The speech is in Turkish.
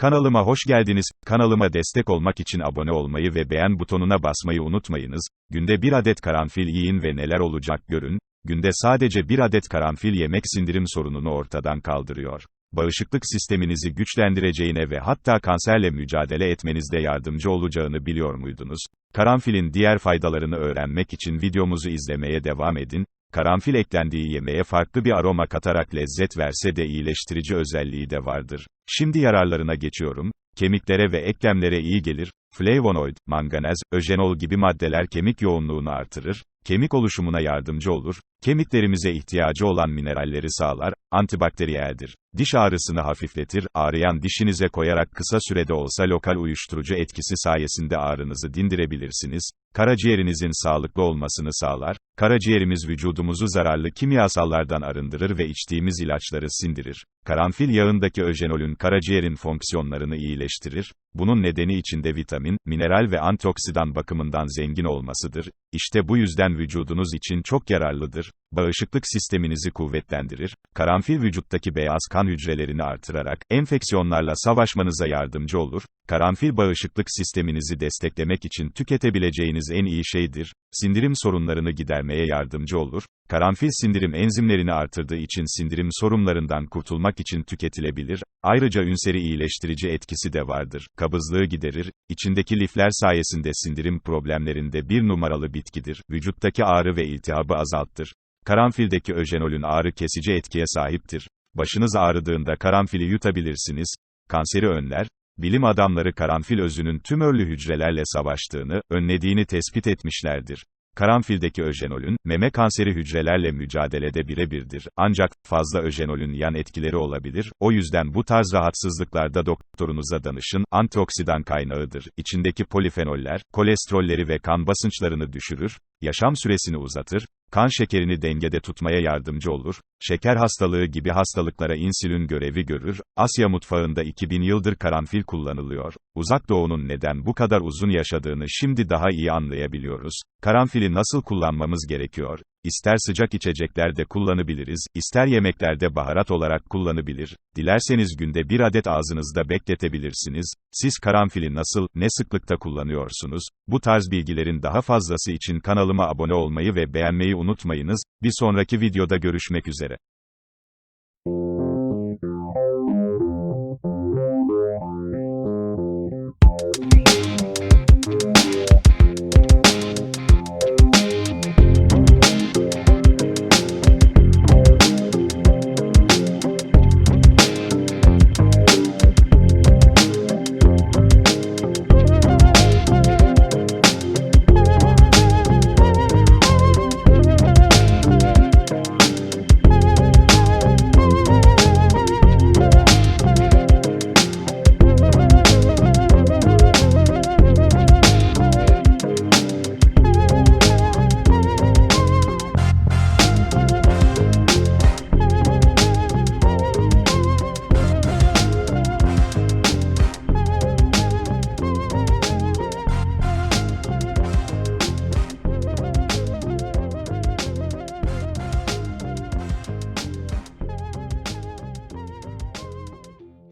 Kanalıma hoş geldiniz. Kanalıma destek olmak için abone olmayı ve beğen butonuna basmayı unutmayınız. Günde bir adet karanfil yiyin ve neler olacak görün. Günde sadece bir adet karanfil yemek sindirim sorununu ortadan kaldırıyor. Bağışıklık sisteminizi güçlendireceğine ve hatta kanserle mücadele etmenizde yardımcı olacağını biliyor muydunuz? Karanfilin diğer faydalarını öğrenmek için videomuzu izlemeye devam edin. Karanfil eklendiği yemeğe farklı bir aroma katarak lezzet verse de iyileştirici özelliği de vardır. Şimdi yararlarına geçiyorum. Kemiklere ve eklemlere iyi gelir. Flavonoid, manganez, öjenol gibi maddeler kemik yoğunluğunu artırır, kemik oluşumuna yardımcı olur, kemiklerimize ihtiyacı olan mineralleri sağlar, antibakteriyeldir. Diş ağrısını hafifletir, ağrıyan dişinize koyarak kısa sürede olsa lokal uyuşturucu etkisi sayesinde ağrınızı dindirebilirsiniz, karaciğerinizin sağlıklı olmasını sağlar, karaciğerimiz vücudumuzu zararlı kimyasallardan arındırır ve içtiğimiz ilaçları sindirir. Karanfil yağındaki öjenolün karaciğerin fonksiyonlarını iyileştirir, bunun nedeni içinde vitamin, mineral ve antioksidan bakımından zengin olmasıdır. İşte bu yüzden vücudunuz için çok yararlıdır. Bağışıklık sisteminizi kuvvetlendirir. Karanfil vücuttaki beyaz kan hücrelerini artırarak enfeksiyonlarla savaşmanıza yardımcı olur. Karanfil bağışıklık sisteminizi desteklemek için tüketebileceğiniz en iyi şeydir. Sindirim sorunlarını gidermeye yardımcı olur. Karanfil sindirim enzimlerini artırdığı için sindirim sorunlarından kurtulmak için tüketilebilir. Ayrıca ünseri iyileştirici etkisi de vardır. Kabızlığı giderir. İçindeki lifler sayesinde sindirim problemlerinde bir numaralı bitkidir. Vücuttaki ağrı ve iltihabı azaltır. Karanfildeki öjenolün ağrı kesici etkiye sahiptir. Başınız ağrıdığında karanfili yutabilirsiniz. Kanseri önler. Bilim adamları karanfil özünün tümörlü hücrelerle savaştığını, önlediğini tespit etmişlerdir. Karanfildeki öjenolün, meme kanseri hücrelerle mücadelede birebirdir. Ancak, fazla öjenolün yan etkileri olabilir, o yüzden bu tarz rahatsızlıklarda doktorunuza danışın, antioksidan kaynağıdır. İçindeki polifenoller, kolesterolleri ve kan basınçlarını düşürür, yaşam süresini uzatır, kan şekerini dengede tutmaya yardımcı olur, şeker hastalığı gibi hastalıklara insülin görevi görür, Asya mutfağında 2000 yıldır karanfil kullanılıyor, uzak doğunun neden bu kadar uzun yaşadığını şimdi daha iyi anlayabiliyoruz, karanfili nasıl kullanmamız gerekiyor, İster sıcak içeceklerde kullanabiliriz, ister yemeklerde baharat olarak kullanabilir, dilerseniz günde bir adet ağzınızda bekletebilirsiniz, siz karanfili nasıl, ne sıklıkta kullanıyorsunuz, bu tarz bilgilerin daha fazlası için kanalıma abone olmayı ve beğenmeyi unutmayınız, bir sonraki videoda görüşmek üzere.